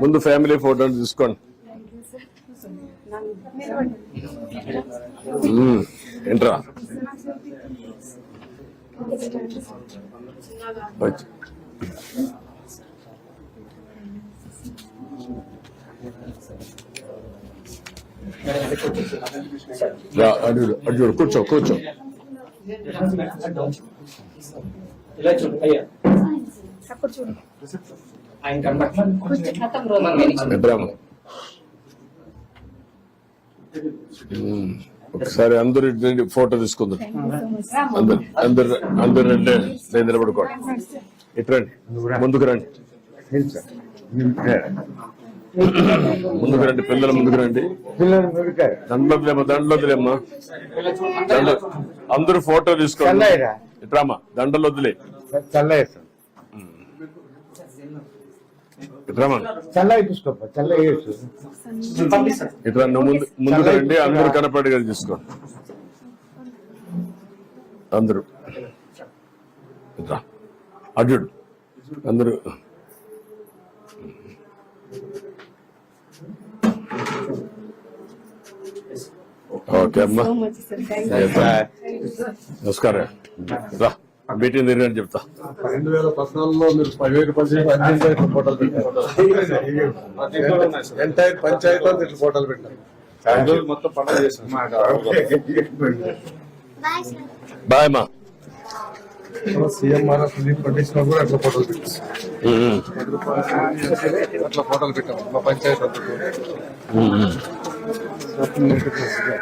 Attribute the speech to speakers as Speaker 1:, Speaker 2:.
Speaker 1: ముందు family photo తీసుకోండి. ఏంట్రా? వచ్చి. అటు చూడు కూర్చో కూర్చో.
Speaker 2: ఇలా చూడు అయ్యా. ఆయన.
Speaker 1: ఒకసారి అందరు ఫోటో తీసుకుందాం అందరు అందరు అందరు రండి నేను నిలబడుకోండి ఇటు రండి ముందుకు రండి. ముందుకు రండి పిల్లలు ముందుకు రండి.
Speaker 3: పిల్లలు దొరికారు
Speaker 1: దండలేమ్మా దండలొద్దులేమ్మా దండ అందరూ ఫోటో తీసుకోండి. ఇట్రామా దండలు వద్దులే ఇట్రామా ఇట్రా ముందు ముందుకు రండి అందరూ కనపడేగా తీసుకోండి. అందరూ. ఇట్రా అడ్డు అందరూ. ఓకే అమ్మా. నమస్కారం. రా మీటింగ్ తిరిగి చెప్తా.
Speaker 4: రెండు వేల పద్నాలుగులో మీరు పదివేలు పదిహేను అన్ని ఫోటోలు పెట్టారు. ఎంటైర్ పంచాయతీ ఇట్లా ఫోటోలు పెట్టారు. మొత్తం పండుగ చేశాం
Speaker 1: బాయ్ అమ్మా.
Speaker 4: సీఎం పట్టించినా కూడా అట్లా ఫోటోలు పెట్టారు. అట్లా ఫోటోలు పెట్టాం మా పంచాయతీ 我第
Speaker 1: 一次看世界